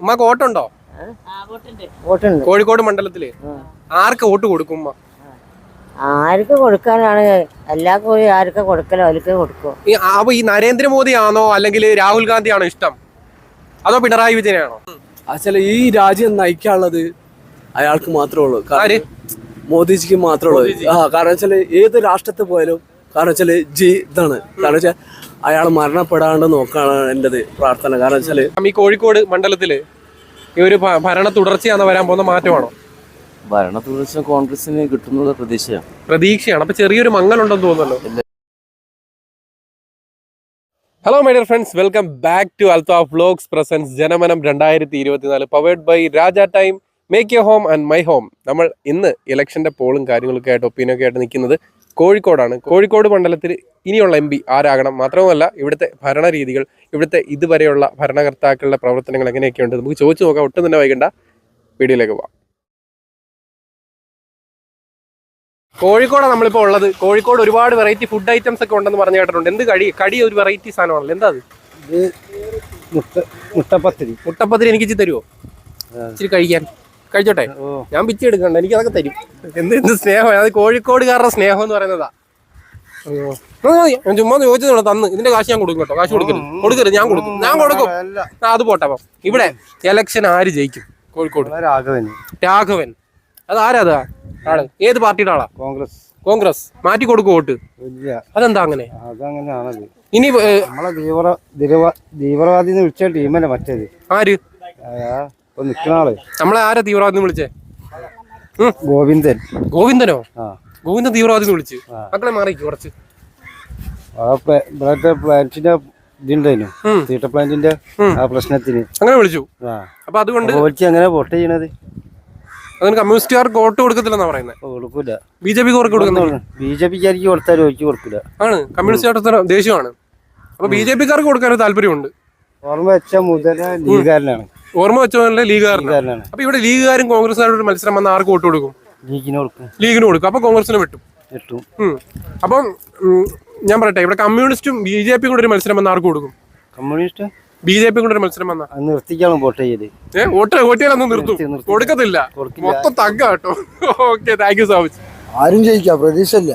ഉമ്മക്ക് വോട്ടുണ്ടോ? വോട്ടുണ്ട്. കോഴിക്കോട് മണ്ഡലത്തിൽ. ആർക്ക് വോട്ട് കൊടുക്കും ഉമ്മ? ആർക്ക് കൊടുക്കാനാണ്? എല്ലാ കോഴി ആർക്ക് കൊടുക്കലോ അവർക്ക് കൊടുക്കും. ഈ അപ്പൊ ഈ നരേന്ദ്രമോദി ആണോ അല്ലെങ്കിൽ രാഹുൽ ഗാന്ധി ആണോ ഇഷ്ടം? അതോ പിണറായി വിജയനാണോ? അച്ഛല ഈ രാജ്യം നയിക്കാനുള്ളത് അയാൾക്ക് മാത്രമേ ഉള്ളൂ. ആര്? മോദിജിക്ക് മാത്രമേ ഉള്ളൂ. ആ കാരണം വെച്ചാൽ ഏത് രാഷ്ട്രത്തിൽ പോയാലും കാരണം വെച്ചാൽ ജി ഇതാണ്. കാരണം വെച്ചാൽ അയാൾ മരണപ്പെടാണ്ട് നോക്കാണ് എന്റെത് പ്രാർത്ഥന. കാരണം വെച്ചാൽ ഈ കോഴിക്കോട് മണ്ഡലത്തിൽ ഈ ഒരു ഭരണ തുടർച്ചയാണ് വരാൻ പോകുന്ന മാറ്റമാണോ? ഭരണ തുടർച്ച കോൺഗ്രസിന് കിട്ടുന്നുള്ള പ്രതീക്ഷയാണ്. പ്രതീക്ഷയാണ്. അപ്പൊ ചെറിയൊരു മങ്ങലുണ്ടെന്ന് തോന്നുന്നല്ലോ. Hello my dear friends welcome back to Altha vlogs presents Janamanam രണ്ടായിരത്തി ഇരുപത്തിനാല് powered by Raja time make you home and my home നമ്മൾ ഇന്ന് ഇലക്ഷന്റെ പോളും കാര്യങ്ങളൊക്കെ ആയിട്ട് ഒപ്പീനിയൊക്കെ ആയിട്ട് നിൽക്കുന്നത് കോഴിക്കോടാണ്. കോഴിക്കോട് മണ്ഡലത്തിൽ ഇനിയുള്ള എം പി ആരാകണം? മാത്രവുമല്ല ഇവിടുത്തെ ഭരണരീതികൾ ഇവിടുത്തെ ഇതുവരെയുള്ള ഭരണകർത്താക്കളുടെ പ്രവർത്തനങ്ങൾ എങ്ങനെയൊക്കെയുണ്ട്? നമുക്ക് ചോദിച്ചു നോക്കാം. ഒട്ടും തന്നെ വൈകണ്ട. വീഡിയോയിലേക്ക് പോവാം. കോഴിക്കോടാണ് നമ്മളിപ്പോൾ ഉള്ളത്. കോഴിക്കോട് ഒരുപാട് വെറൈറ്റി ഫുഡ് ഐറ്റംസ് ഒക്കെ ഉണ്ടെന്ന് പറഞ്ഞു കേട്ടിട്ടുണ്ട്. എന്ത് കടി? കടി ഒരു വെറൈറ്റി സാധനമാണല്ലോ. എന്താ അത്? മുട്ട മുട്ടപ്പത്തിരി. മുട്ടപ്പത്തിരി എനിക്ക് തരുമോ ഇച്ചിരി കഴിക്കാൻ. കഴിച്ചോട്ടെ? ഞാൻ പിച്ചി എടുക്കണ്ട എനിക്ക് അതൊക്കെ തരും. എന്ത് എന്ത് സ്നേഹമാണ്? അത് കോഴിക്കോടുകാരുടെ സ്നേഹം എന്ന് പറയുന്നതാ. ഞാൻ ചുമ്മാ ഒന്ന് തന്ന്. ഇതിന്റെ കാശ് ഞാൻ കൊടുക്കും കേട്ടോ കാശ് കൊടുക്കരുത്. കൊടുക്കരുത് ഞാൻ കൊടുക്കും. ഞാൻ കൊടുക്കും. അത് പോട്ടെ അപ്പം. ഇവിടെ എലക്ഷൻ ആര് ജയിക്കും? കോഴിക്കോട്. രാഘവൻ രാഘവൻ. അത് ആരാ ആൾ. ഏത് പാർട്ടിയുടെ ആളാ? കോൺഗ്രസ്. കോൺഗ്രസ്. മാറ്റി കൊടുക്കും വോട്ട്. അതെന്താ അങ്ങനെ? അതങ്ങനെയാണത്. ഇനി നമ്മളെ തീവ്ര തീവ്ര തീവ്രവാദി വിളിച്ച ടീമല്ലേ മറ്റേത്? ആര്? നമ്മളെ ആരാ തീവ്രവാദി വിളിച്ചേ? ഗോവിന്ദൻ. ഗോവിന്ദനോ? ഗോവിന്ദൻ തീവ്രവാദി വിളിച്ച്. മക്കളെ മാറിക്ക് കുറച്ച്. ആ പ്ല- ഇവിടുത്തെ പ്ലാന്റിന്റെ ഇതുണ്ടായിരുന്നു തീട്ട പ്ലാന്റിന്റെ ആ പ്രശ്നത്തിന്. അങ്ങനെ വിളിച്ചു. അപ്പൊ അതുകൊണ്ട് അങ്ങനെ വോട്ട് ചെയ്യണത്? അതിന് കമ്മ്യൂണിസ്റ്റുകാർക്ക് വോട്ട് കൊടുക്കത്തില്ലെന്നാ പറയുന്നത്. കൊടുക്കൂല. ബി ജെ പിക്ക് കൊടുക്കുന്നില്ല ബി ജെ പിക്കാർക്ക് കൊടുത്താൽ ഓൽക്ക് കൊടുക്കൂല. ആണ്. കമ്മ്യൂണിസ്റ്റ് ദേഷ്യമാണ്. അപ്പൊ ബി ജെ പിക്കാർക്ക് കൊടുക്കാൻ താല്പര്യമുണ്ട്. ഓർമ്മ വെച്ച മുതല ലീഗുകാരനാണ്. ഓർമ്മ വെച്ചതല്ലേ ലീഗുകാരനാണ് ലീഗുകാരനാണ്. അപ്പൊ ഇവിടെ ലീഗുകാരും കോൺഗ്രസ്സുകാരും ഒരു മത്സരം വന്ന ആർക്ക് വോട്ട് കൊടുക്കും? ലീഗിന് കൊടുക്കും. ലീഗിന് കൊടുക്കും. അപ്പൊ കോൺഗ്രസിന് വിട്ടു. കിട്ടും. അപ്പം ഞാൻ പറയട്ടെ ഇവിടെ കമ്മ്യൂണിസ്റ്റും ബി ജെ പി കൂടെ ഒരു മത്സരം വന്ന ആർക്ക് കൊടുക്കും? കമ്മ്യൂണിസ്റ്റ്? ബി ജെ പി കൂടെ ഒരു മത്സരം വന്ന നിർത്തിക്കാണ് വോട്ട് ചെയ്ത്? ഏഹ് വോട്ട് വോട്ടിയാലൊന്നും നിർത്തും. കൊടുക്കത്തില്ല. കൊടുക്കില്ല. മൊത്തം തഗ്ഗ കേട്ടോ. Okay thank you so much ആരും ജയിക്കാം പ്രതീക്ഷ ഇല്ല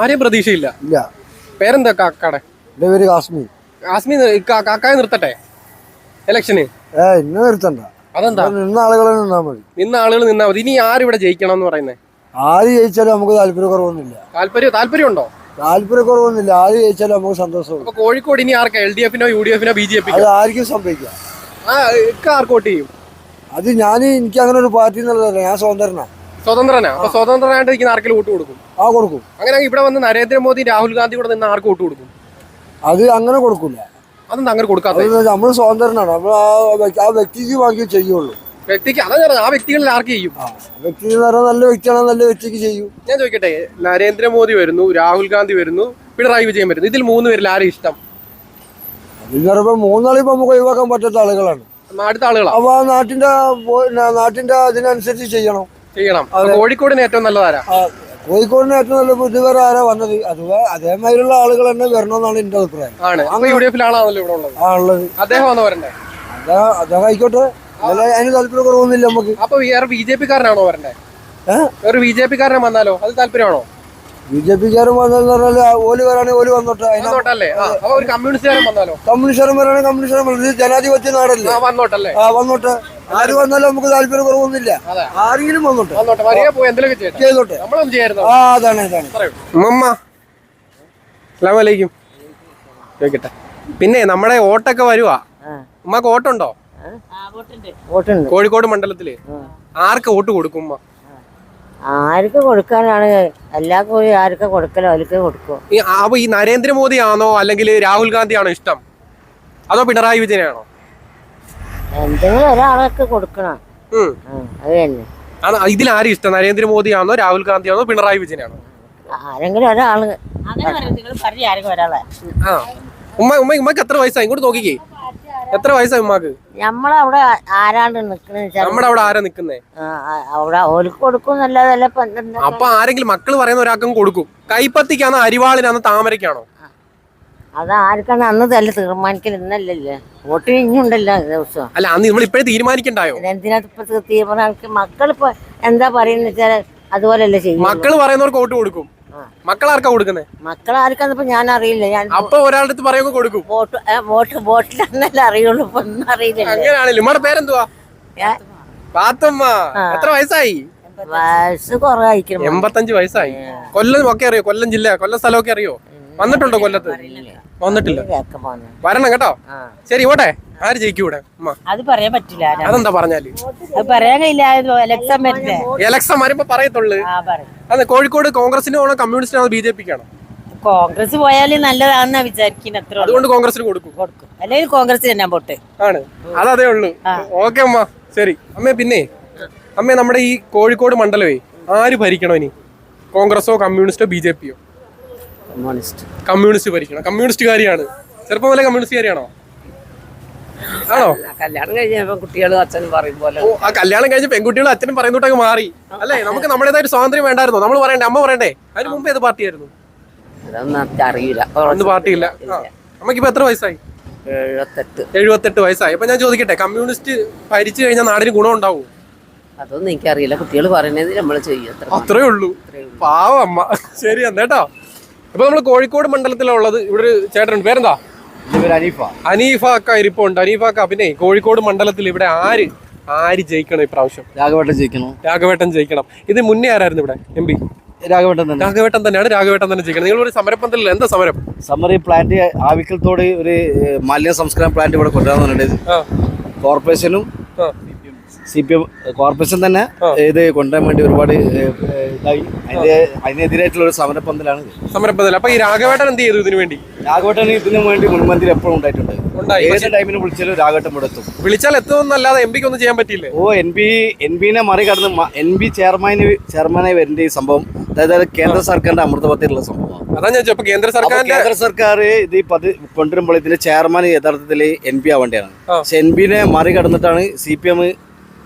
ആരെയും പ്രതീക്ഷയില്ല. ഇല്ല. പേരെന്താ കാക്കാടെ എന്റെ പേര് കാശ്മീർ കാശ്മീർ കാക്കായ നിർത്തട്ടെ? ഇലക്ഷന് ഏ ഇന്ന് നിർത്തണ്ട. അതെന്താ? ഇവിടെ നിന്ന ആളുകളെ നിന്നാ മതി. നിന്ന ആളുകൾ നിന്നാ മതി. ഇനി ജയിക്കണം എന്ന് പറയുന്നത് ആര് ജയിച്ചാലും നമുക്ക് താല്പര്യം ആര് ജയിച്ചാലും നമുക്ക് സന്തോഷമുള്ളൂ. അപ്പൊ കോഴിക്കോട് ഇനി ആർക്കാ? എൽ ഡി എഫിനോ യു ഡി എഫിനോ ബി ജെ അത് ആർക്കും സംഭവിക്കാം. ആ ഇക്ക ആർക്ക് വോട്ട് ചെയ്യും? അത് ഞാൻ എനിക്ക് അങ്ങനെ ഒരു പാർട്ടി എന്നുള്ളതല്ല. ഞാൻ സ്വതന്ത്രനാ. സ്വതന്ത്രനാ? അപ്പൊ സ്വതന്ത്രനായിട്ട് ഇരിക്കുന്ന വോട്ട് കൊടുക്കും? ആ കൊടുക്കും. അങ്ങനെ ഇവിടെ വന്ന് നരേന്ദ്രമോദി രാഹുൽ ഗാന്ധി കൂടെ നിന്ന് ആർക്ക് വോട്ട് കൊടുക്കും? അത് അങ്ങനെ കൊടുക്കൂല. അതെന്താ അങ്ങനെ കൊടുക്കാത്ത നമ്മൾ സ്വാതന്ത്ര്യനാണ് നമ്മൾ ആ വ്യക്തിക്ക് ബാക്കി ചെയ്യുള്ളൂ. വ്യക്തിക്ക് അതാ ഞാൻ പറഞ്ഞത്, ആ വ്യക്തികളിൽ ആർക്ക് ചെയ്യും? വ്യക്തി എന്ന് പറഞ്ഞാൽ നല്ല വ്യക്തിയാണോ നല്ല വ്യക്തിക്ക് ചെയ്യൂ. ഞാൻ ചോദിക്കട്ടെ നരേന്ദ്രമോദി വരുന്നു രാഹുൽ ഗാന്ധി വരുന്നു പിണറായി വിജയൻ വരുന്നു. ഇതിൽ മൂന്ന് പേരിൽ ആരും ഇഷ്ടം? പറയുമ്പോൾ മൂന്നാളിപ്പോ നമുക്ക് ഒഴിവാക്കാൻ പറ്റാത്ത ആളുകളാണ്. അടുത്ത ആളുകളാ? അപ്പൊ ആ നാട്ടിന്റെ പോ- നാട്ടിന്റെ അതിനനുസരിച്ച് ചെയ്യണം. ചെയ്യണം. അപ്പൊ കോഴിക്കോടിന് ഏറ്റവും നല്ലതാരാ ആ, കോഴിക്കോടിന് ഏറ്റവും നല്ല ബുദ്ധിപരം ആരാ വന്നത്? അത് അതേമാതിരിയുള്ള ആളുകൾ തന്നെ വരണമെന്നാണ് എന്റെ അഭിപ്രായം. ആണ്. അപ്പൊ യു ഡി എഫിലാണല്ലോ ഇവിടെ ഉള്ളത്. ആ ഉള്ളത്. അദ്ദേഹം വന്ന് വരണ്ടേ? അദ്ദേഹം അദ്ദേഹം ആയിക്കോട്ടെ. അതിന് അതിന് താല്പര്യം കുറവൊന്നുമില്ല നമുക്ക്. അപ്പൊ വേറെ ബി ജെ പിക്കാരനാണോ വരണ്ടേ? ഏ? വേറെ ബി ജെ പിക്കാരനെ വന്നാലോ? അത് താല്പര്യമാണോ? ബി ജെ പിക്കാരൻ വന്നതെന്ന് ഓൽ വരാണെങ്കിൽ ഓൽ വന്നോട്ടെ. അതിന് വന്നോട്ടല്ലേ? ആ അപ്പൊ ഒരു കമ്മ്യൂണിസ്റ്റുകാരൻ വന്നാലോ? കമ്മ്യൂണിസ്റ്റുകാരൻ വരാണെങ്കിൽ വന്നത് ഇത് ജനാധിപത്യ നാടല്ലേ? ആ വന്നോട്ടല്ലേ? ആ വന്നോട്ടെ. ആര് വന്നാലും നമുക്ക് താല്പര്യം കുറവൊന്നുമില്ല. ആരെങ്കിലും വന്നോട്ടെ. ചെയ്തോട്ടെ. ആ അതാണ് അതാണ്. അസ്ലാമലൈക്കും ചോദിക്കട്ടെ. പിന്നെ നമ്മുടെ ഓട്ടൊക്കെ വരുവാ. ആ. ഉമ്മക്ക് ഓട്ടുണ്ടോ കോഴിക്കോട് മണ്ഡലത്തിൽ. ആർക്ക് വോട്ട് കൊടുക്കും ഉമ്മ? ആർക്ക് കൊടുക്കാനാണ്. എല്ലാ കോഴി ആർക്ക് കൊടുക്കലോ അവർക്ക് കൊടുക്കും ഈ അപ്പൊ ഈ നരേന്ദ്രമോദി ആണോ അല്ലെങ്കിൽ രാഹുൽ ഗാന്ധി ആണോ ഇഷ്ടം? അതോ പിണറായി വിജയനാണോ? എന്തെങ്കിലും ഒരാളൊക്കെ കൊടുക്കണം. അത് തന്നെ. അത് ഇതിലാരും ഇഷ്ടം? നരേന്ദ്രമോദി ആണോ രാഹുൽ ഗാന്ധി ആണോ പിണറായി വിജയനാണോ? ആരെങ്കിലും ഒരാൾ. ഉമ്മ ഉമ്മ ഉമ്മക്ക് എത്ര വയസ്സായി? ഇങ്ങോട്ട് നോക്കിക്കേ. എത്ര വയസ്സായി ഉമ്മാക്ക്? നമ്മളവിടെ ആരാണ്ട് നമ്മുടെ അവിടെ ആരാ നിക്കുന്നേ? അവിടെ ഓർക്ക് കൊടുക്കും അപ്പൊ ആരെങ്കിലും മക്കൾ പറയുന്ന ഒരാൾക്കും കൊടുക്കും. കൈപ്പത്തിക്കാണോ അരിവാളിനാണോ താമരക്കാണോ അത് ആർക്കാണ് അന്ന് തന്നെ തീരുമാനിക്കൽ ഇന്നല്ലല്ലേ? വോട്ട് കഴിഞ്ഞുണ്ടല്ലോ ദിവസം. അല്ല അന്ന് നമ്മൾ ഇപ്പോഴേ തീരുമാനിക്കണ്ടായോ? എന്തിനാ ഇപ്പൊ തീരുമാനം മക്കളിപ്പോ എന്താ പറയുന്ന വെച്ചാൽ അതുപോലെയല്ലേ ചെയ്യും മക്കൾ പറയുന്നവർക്ക് വോട്ട് കൊടുക്കും. മക്കൾ ആർക്കാ കൊടുക്കുന്നത് മക്കൾ ആർക്കാന്നിപ്പോ ഞാൻ അറിയില്ല ഞാൻ അപ്പൊ ഒരാളുടെ അടുത്ത് പറയുമ്പോ കൊടുക്കും. വോട്ട് വോട്ട് വോട്ടിലെന്നല്ലേ അറിയുള്ളൂ. ഇപ്പൊ ഒന്നും അറിയില്ല. അങ്ങനെയാണല്ലോ. ഉമ്മയുടെ പേരെന്തുവാ? പാത്തമ്മ എത്ര വയസ്സായി? വയസ്സ് കൊറേ എൺപത്തഞ്ച് വയസ്സായി. കൊല്ലം ഒക്കെ അറിയോ? കൊല്ലം ജില്ല കൊല്ലം സ്ഥലമൊക്കെ അറിയോ? വന്നിട്ടുണ്ടോ കൊല്ലത്ത്? വന്നിട്ടില്ല. വരണം കേട്ടോ. ശരി ഓട്ടെ ആര് ജയിക്കും ഇവിടെ? അത് പറയാൻ പറ്റില്ല അതെന്താ പറഞ്ഞാൽ? അത് പറയാൻ കഴിയില്ല എലക്ഷൻ വരുമ്പോ പറയത്തുള്ളു. അതെ കോഴിക്കോട് കോൺഗ്രസിന് പോണോ കമ്മ്യൂണിസ്റ്റിനാണോ ബി ജെ പിക്കാണോ? കോൺഗ്രസ് പോയാൽ നല്ലതാണെന്നാ വിചാരിക്കുന്നത് അത്ര. അതുകൊണ്ട് കോൺഗ്രസിന് കൊടുക്കും. കൊടുക്കും. അല്ലെങ്കിൽ കോൺഗ്രസ് തന്നെ പോട്ടെ. ആണ്. അതതേ ഉള്ളൂ. ഓക്കെ അമ്മ ശരി. അമ്മേ പിന്നെ അമ്മേ നമ്മുടെ ഈ കോഴിക്കോട് മണ്ഡലമേ ആര് ഭരിക്കണോ ഇനി? കോൺഗ്രസോ കമ്മ്യൂണിസ്റ്റോ ബി ജെ പിയോ? കമ്മ്യൂണിസ്റ്റ്. കമ്മ്യൂണിസ്റ്റ് ഭരിക്കണം. കമ്മ്യൂണിസ്റ്റുകാരിയാണ്. ചെറുപ്പം മുതലേ കമ്മ്യൂണിസ്റ്റുകാരിയാണോ? ആണോ? കല്യാണം കഴിഞ്ഞപ്പോ കുട്ടികളും അച്ഛനും പറയും പോലെ. ഓ ആ കല്യാണം കഴിഞ്ഞ പെൺകുട്ടികളും അച്ഛനും പറയുന്നോട്ടങ്ങ് മാറി. അല്ലേ? നമുക്ക് നമ്മുടേതായ ഒരു സ്വാതന്ത്ര്യം വേണ്ടായിരുന്നു. നമ്മൾ പറയണ്ടേ? അമ്മ പറയണ്ടേ? അതിന് മുമ്പ് ഏത് പാർട്ടിയായിരുന്നു? അതൊന്നും അറിയില്ല. അന്ന് പാർട്ടിയില്ല. ഇപ്പൊ എത്ര വയസ്സായി? എഴുപത്തെട്ട്. എഴുപത്തെട്ട് വയസ്സായി. അപ്പൊ ഞാൻ ചോദിക്കട്ടെ കമ്മ്യൂണിസ്റ്റ് ഭരിച്ചു കഴിഞ്ഞാൽ നാടിന് ഗുണം ഉണ്ടാവും? അതൊന്നും എനിക്കറിയില്ല. കുട്ടികൾ പറയുന്നത് നമ്മൾ ചെയ്യും. അത്ര ഉള്ളൂ. പാവ അമ്മ. ശരി എന്നാ കേട്ടോ. ഇപ്പൊ നമ്മൾ കോഴിക്കോട് മണ്ഡലത്തിലുള്ളത് ഇവിടെ ഒരു ചേട്ടനുണ്ട്. പേരെന്താ? അനീഫ. അനീഫ അക്ക ഇരിപ്പുണ്ട്. അനീഫ അക്ക പിന്നെ കോഴിക്കോട് മണ്ഡലത്തിൽ ഇവിടെ ആര് ആര് ജയിക്കണം ഇപ്രാവശ്യം? രാഘവേട്ടൻ ജയിക്കണം. രാഘവേട്ടൻ ജയിക്കണം. ഇത് മുന്നേ ആരായിരുന്നു ഇവിടെ? M P? രാഘവേട്ടൻ തന്നെ. രാഘവേട്ടൻ തന്നെയാണ്. രാഘവേട്ടൻ തന്നെ ജയിക്കണം. നിങ്ങൾ ഒരു സമരപ്പന്തലിൽ എന്താ സമരം? സമരം പ്ലാന്റ് ആവിക്കൽത്തോട് ഒരു മാലിന്യ സംസ്കരണ പ്ലാന്റ് ഇവിടെ കൊണ്ടുവരാൻ കോർപ്പറേഷനും. സി പി എം കോർപ്പറേഷൻ തന്നെ ഇത് കൊണ്ടുവരാൻ വേണ്ടി ഒരുപാട് ഇതായി. അതിന്റെ അതിനെതിരായിട്ടുള്ള ഒരു സമരപ്പന്തലാണ്. സമരപ്പന്തൽ. അപ്പൊ ഈ രാഘവേട്ടൻ എന്ത് ചെയ്തു ഇതിനു വേണ്ടി? രാഘവേട്ടൻ ഇതിനു വേണ്ടി മുൻപന്തിൽ എപ്പോഴും ഉണ്ടായിട്ടുണ്ട്. ഉണ്ടായി. ഏത് ടൈമിന് വിളിച്ചാലും രാഘവേട്ടൻ ഇവിടെ വിളിച്ചാൽ എത്തുമെന്നല്ലാതെ എം പിക്ക് ഒന്നും ചെയ്യാൻ പറ്റില്ല ഓ എൻ പി എൻ പിനെ മറികടന്ന് എൻ പി ചെയർമാന് ചെയർമാനായി വരേണ്ട ഈ സംഭവം അതായത് കേന്ദ്ര സർക്കാരിന്റെ അമൃതപത്തിലുള്ള സംഭവമാണ്. അതാ ഞാൻ. കേന്ദ്ര സർക്കാർ കേന്ദ്ര സർക്കാർ ഇത് പത് കൊണ്ടുവരുമ്പോൾ ഇതിന്റെ ചെയർമാൻ യഥാർത്ഥത്തിൽ എൻ പി ആവേണ്ടതാണ്. പക്ഷെ എൻ പിനെ മറികടന്നിട്ടാണ് സി പി എം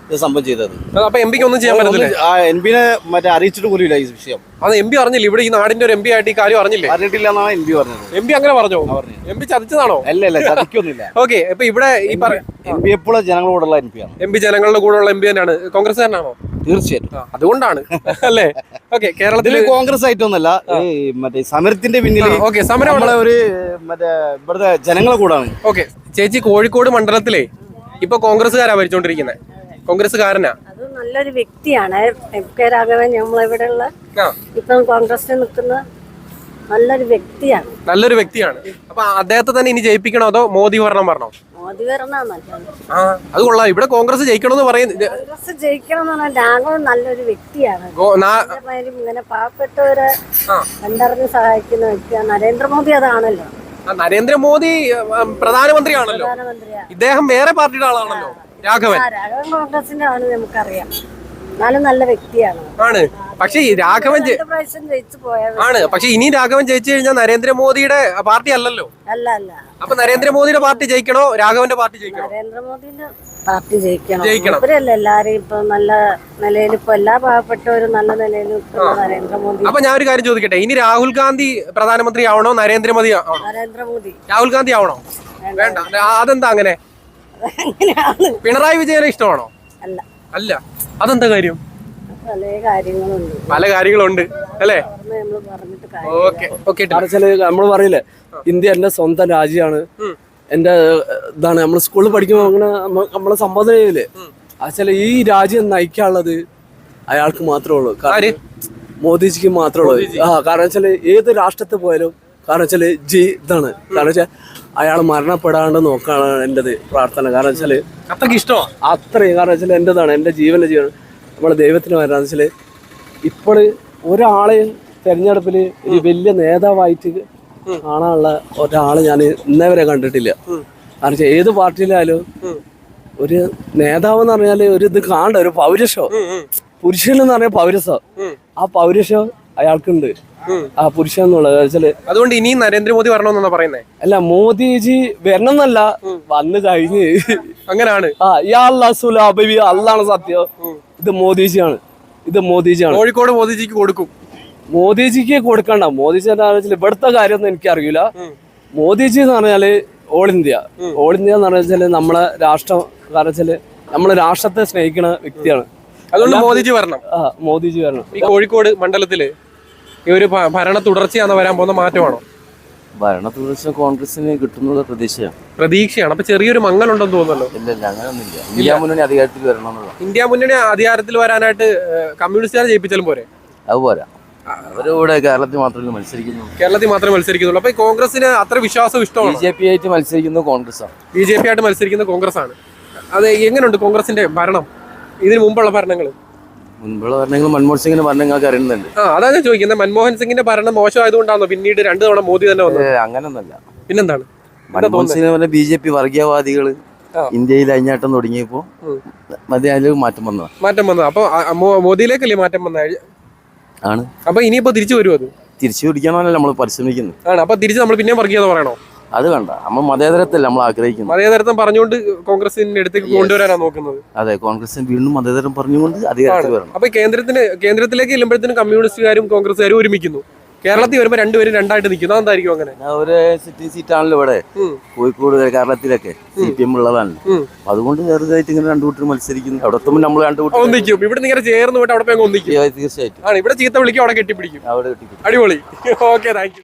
ഇത് സംഭവം ചെയ്തത് അപ്പൊ എം പിക്ക് ഒന്നും ചെയ്യാൻ പറ്റില്ല ആ എം പിനെ മറ്റേ അറിയിച്ചിട്ട് പോലും ഇല്ല ഈ വിഷയം അത് എം പി അറിഞ്ഞില്ല ഇവിടെ ഈ നാടിന്റെ ഒരു എം പി ആയിട്ട് ഈ കാര്യം അറിഞ്ഞില്ലേ അറിഞ്ഞിട്ടില്ല എന്നാണ് എം പി പറഞ്ഞത് എം പി അങ്ങനെ പറഞ്ഞോ. എം പി ചതിച്ചതാണോ അല്ല അല്ല ചതിക്കൊന്നുമില്ല ഓക്കെ ഇപ്പൊ ഇവിടെ ഈ എൻ പി എപ്പോഴും ജനങ്ങളോടുള്ള എം പി ആണ് എം പി ജനങ്ങളുടെ കൂടെ ഉള്ള എം പി തന്നെയാണ് കോൺഗ്രസ്സുകാരനാണോ തീർച്ചയായിട്ടും അതുകൊണ്ടാണ് അല്ലേ ഓക്കെ കേരളത്തിൽ കോൺഗ്രസ് ആയിട്ടൊന്നല്ല മറ്റേ സമരത്തിന്റെ പിന്നിൽ ഓക്കെ സമരം നമ്മളെ ഒരു മറ്റേ ഇവിടുത്തെ ജനങ്ങളെ കൂടാണ് ഓക്കെ ചേച്ചി കോഴിക്കോട് മണ്ഡലത്തിലെ ഇപ്പൊ കോൺഗ്രസ്സുകാരാ ഭരിച്ചോണ്ടിരിക്കുന്നത് കോൺഗ്രസ്സുകാരനാ? അത് നല്ലൊരു വ്യക്തിയാണ്. എം കെ രാഘവൻ നമ്മളിവിടെയുള്ള ഇപ്പം കോൺഗ്രസിൽ നിൽക്കുന്ന നല്ലൊരു വ്യക്തിയാണ്. നല്ലൊരു വ്യക്തിയാണ്. അപ്പൊ അദ്ദേഹത്തെ തന്നെ ഇനി ജയിപ്പിക്കണോ അതോ മോദി ഭരണം പറഞ്ഞോ? മോദി നല്ലത്. ആ അത് കൊള്ളാം. ഇവിടെ കോൺഗ്രസ് ജയിക്കണമെന്ന് പറയുന്നത് കോൺഗ്രസ് ജയിക്കണം എന്ന് പറഞ്ഞാൽ രാഘവൻ നല്ലൊരു വ്യക്തിയാണ്. ഇങ്ങനെ പാവപ്പെട്ടവരെ. കണ്ടറിഞ്ഞ് സഹായിക്കുന്ന വ്യക്തിയാണ്. നരേന്ദ്രമോദി അതാണല്ലോ. നരേന്ദ്രമോദി പ്രധാനമന്ത്രിയാണല്ലോ. പ്രധാനമന്ത്രിയാ ഇദ്ദേഹം വേറെ പാർട്ടിയുടെ ആളാണല്ലോ. രാഘവൻ? രാഘവൻ കോൺഗ്രസിന്റെ ആണ് നമുക്കറിയാം. എന്നാലും നല്ല വ്യക്തിയാണ്. ആണ്. പക്ഷേ ഈ രാഘവൻ ജയി- രണ്ട് പ്രാവശ്യം ജയിച്ചു പോയത് ആണ്. പക്ഷെ ഇനി രാഘവൻ ജയിച്ചു കഴിഞ്ഞാൽ നരേന്ദ്രമോദിയുടെ പാർട്ടി അല്ലല്ലോ. അല്ല അല്ല. അപ്പൊ നരേന്ദ്രമോദിയുടെ പാർട്ടി ജയിക്കണോ? രാഘവന്റെ പാർട്ടി ജയിക്കണോ? നരേന്ദ്രമോദിന്റെ പാർട്ടി ജയിക്കണം. ജയിക്കണം. ഇവരല്ല എല്ലാരെയും ഇപ്പൊ നല്ല നിലയിൽ ഇപ്പൊ എല്ലാ പാവപ്പെട്ടവരും നല്ല നിലയിൽ നിൽക്കുന്ന നരേന്ദ്രമോദി. അപ്പൊ ഞാൻ ഒരു കാര്യം ചോദിക്കട്ടെ. ഇനി രാഹുൽ ഗാന്ധി പ്രധാനമന്ത്രി ആവണോ? നരേന്ദ്രമോദി ആവണോ നരേന്ദ്രമോദി. രാഹുൽ ഗാന്ധി ആവണോ? വേണ്ട. ആ, അതെന്താ അങ്ങനെ? അങ്ങനെയാണ്. പിണറായി വിജയനെ ഇഷ്ടമാണോ? അല്ല. അല്ല. അതെന്താ കാര്യം? പല കാര്യങ്ങളുണ്ട്. പല കാര്യങ്ങളുണ്ട്. അല്ലേ? നമ്മൾ പറഞ്ഞിട്ട് കാര്യം ഓക്കെ. ഓക്കെ നമ്മൾ പറയില്ലേ ഇന്ത്യ എന്റെ സ്വന്തം രാജ്യമാണ് എന്റെ ഇതാണ് നമ്മൾ സ്കൂളിൽ പഠിക്കുമ്പോൾ അങ്ങനെ നമ്മ- നമ്മളെ സംബോധന ചെയ്യില്ലേ? അച്ഛല ഈ രാജ്യം നയിക്കാനുള്ളത് അയാൾക്ക് മാത്രമേ ഉള്ളൂ. ആര്? കാരണം മോദിജിക്ക് മാത്രമേ ഉള്ളൂ. ആ കാരണം വെച്ചാൽ ഏത് രാഷ്ട്രത്തിൽ പോയാലും കാരണം വെച്ചാൽ ജി ഇതാണ്. കാരണം വെച്ചാൽ അയാൾ മരണപ്പെടാണ്ട് നോക്കാണ് എന്റെ പ്രാർത്ഥന. കാരണം വെച്ചാൽ അത്രയ്ക്ക് ഇഷ്ടമാണ് അത്രയും. കാരണം വെച്ചാൽ എന്റെതാണ് എന്റെ ജീവന്റെ ജീവൻ നമ്മളെ ദൈവത്തിന് വരാന്ന് വെച്ചാൽ ഇപ്പോൾ ഒരാളെ തെരഞ്ഞെടുപ്പിൽ ഒരു വലിയ നേതാവായിട്ട് കാണാനുള്ള ഒരാളെ ഞാൻ ഇന്നേ വരെ കണ്ടിട്ടില്ല. കാരണം വെച്ചാൽ ഏത് പാർട്ടിയിലായാലും ഒരു നേതാവ് എന്ന് പറഞ്ഞാൽ ഒരു ഇത് കാണണ്ട ഒരു പൗരുഷം പുരുഷൻ എന്ന് പറഞ്ഞ പൗരസം ആ പൗരുഷം അയാൾക്കുണ്ട്. ആ പുരുഷൻ എന്നുള്ളത്. വെച്ചാൽ അതുകൊണ്ട് ഇനി നരേന്ദ്രമോദി വരണമെന്നാ പറയുന്നത് അല്ല മോദിജി വരണം എന്നല്ല വന്നു കഴിഞ്ഞ്. അങ്ങനെയാണ് ആ ഇയാള സുലാബി അല്ലാണ് സത്യം. ഇത് മോദിജിയാണ്. ഇത് മോദിജിയാണ്. കോഴിക്കോട് മോദിജിക്ക് കൊടുക്കും. മോദിജിക്ക് കൊടുക്കണ്ട. മോദിജി എന്താ വെച്ചാൽ ഇവിടുത്തെ കാര്യമൊന്നും എനിക്കറിയില്ല. മോദിജി എന്ന് പറഞ്ഞാൽ ഓൾ ഇന്ത്യ. ഓൾ ഇന്ത്യ എന്ന് പറഞ്ഞാൽ നമ്മളെ രാഷ്ട്രം കാരണം വെച്ചാൽ നമ്മളെ രാഷ്ട്രത്തെ സ്നേഹിക്കുന്ന വ്യക്തിയാണ്. അതുകൊണ്ട് മോദിജി വരണം. ആ മോദിജി വരണം. ഈ കോഴിക്കോട് മണ്ഡലത്തിൽ ഈ ഒരു ഭ- ഭരണ തുടർച്ചയാണ് വരാൻ പോകുന്ന മാറ്റമാണോ? ഭരണ തുടർച്ച കോൺഗ്രസിന് കിട്ടുന്നുള്ള പ്രതീക്ഷയാണ്. പ്രതീക്ഷയാണ്. അപ്പൊ ചെറിയൊരു മങ്ങലുണ്ടെന്ന് തോന്നുന്നല്ലോ. ഇല്ല ഇല്ല അങ്ങനെയൊന്നുമില്ല ഇന്ത്യ മുന്നണി അധികാരത്തിൽ വരണം എന്നുള്ള ഇന്ത്യ മുന്നണി അധികാരത്തിൽ വരാനായിട്ട് ഏഹ്, കമ്മ്യൂണിസ്റ്റുകാരെ ജയിപ്പിച്ചാലും പോരെ? അത് പോരാ. അവരിവിടെ കേരളത്തിൽ മാത്രമല്ല മത്സരിക്കുന്നു കേരളത്തിൽ മാത്രമേ മത്സരിക്കുന്നുള്ളൂ. അപ്പൊ ഈ കോൺഗ്രസിന് അത്ര വിശ്വാസം ബി ഇഷ്ടമാണ് ജെ പി ആയിട്ട് മത്സരിക്കുന്നത് കോൺഗ്രസ്സാണ്. ബി ജെ പി ആയിട്ട് മത്സരിക്കുന്ന കോൺഗ്രസ് ആണ് അത് എങ്ങനെയുണ്ട് കോൺഗ്രസിന്റെ ഭരണം? ഇതിനു മുമ്പുള്ള ഭരണങ്ങൾ മുൻപുള്ള ഭരണങ്ങൾ മൻമോഹൻ സിംഗിന്റെ ഭരണങ്ങൾക്ക് അറിയുന്നുണ്ട്. ആ അതാ ഞാൻ ചോദിക്കുന്നത്. മൻമോഹൻ സിംഗിന്റെ ഭരണം മോശമായതുകൊണ്ടാണോ? പിന്നീട് രണ്ടു തവണ മോദി തന്നെ വന്നത്? അങ്ങനൊന്നല്ല പിന്നെന്താണ്? മൻമോഹൻ സിംഗ് പറഞ്ഞ ബി ജെ പി വർഗീയവാദികൾ ഇന്ത്യയിൽ അഴിഞ്ഞാട്ടം തുടങ്ങിയപ്പോ അതിൽ മാറ്റം വന്നതാണ് മാറ്റം വന്നത്. അപ്പൊ മോദിയിലേക്കല്ലേ മാറ്റം വന്ന ആണ്. അപ്പൊ ഇനിയിപ്പോ തിരിച്ചു വരുമോ അത്? തിരിച്ചു പിടിക്കണമല്ലോ നമ്മൾ പരിശ്രമിക്കുന്നത്. ആണ്. അപ്പൊ തിരിച്ച് നമ്മൾ പിന്നെ വർഗീയത പറയണോ? അത് വേണ്ട നമ്മൾ മതേതരത്തിൽ നമ്മൾ ആഗ്രഹിക്കുന്നു മതേതരത്വം പറഞ്ഞുകൊണ്ട് കോൺഗ്രസിന്റെ അടുത്തേക്ക് കൊണ്ടുവരാനാണ് നോക്കുന്നത്? അതെ കോൺഗ്രസിന് വീണ്ടും മതേതരം പറഞ്ഞുകൊണ്ട് അധികാരത്തിൽ വരണം. അപ്പൊ കേന്ദ്രത്തിന് കേന്ദ്രത്തിലേക്ക് ചെല്ലുമ്പോഴത്തേനും കമ്മ്യൂണിസ്റ്റുകാരും കോൺഗ്രസ്സുകാരും ഒരുമിക്കുന്നു. കേരളത്തിൽ വരുമ്പോൾ രണ്ടുപേരും രണ്ടായിട്ട് നിൽക്കുന്നു. അതെന്തായിരിക്കും അങ്ങനെ? ഒരു സിറ്റിംഗ് സീറ്റാണല്ലോ ഇവിടെ. കോഴിക്കോട് കേരളത്തിലൊക്കെ സി പി എം ഉള്ളതാണല്ലോ. അതുകൊണ്ട് ചെറുതായിട്ട് ഇങ്ങനെ രണ്ടു കൂട്ടർ മത്സരിക്കുന്നു. അവിടെ എത്തുമ്പോൾ നമ്മൾ രണ്ടു ഒന്നിക്കും. ഇവിടെ ഇങ്ങനെ ചേർന്ന് പോയിട്ട് അവിടെ ഒന്നിക്കും. തീർച്ചയായിട്ടും. ആണ്. ഇവിടെ ചീത്ത വിളിക്കും അവിടെ കെട്ടിപ്പിടിക്കും. അവിടെ കെട്ടിപ്പിടിക്കും. അടിപൊളി. Okay thank U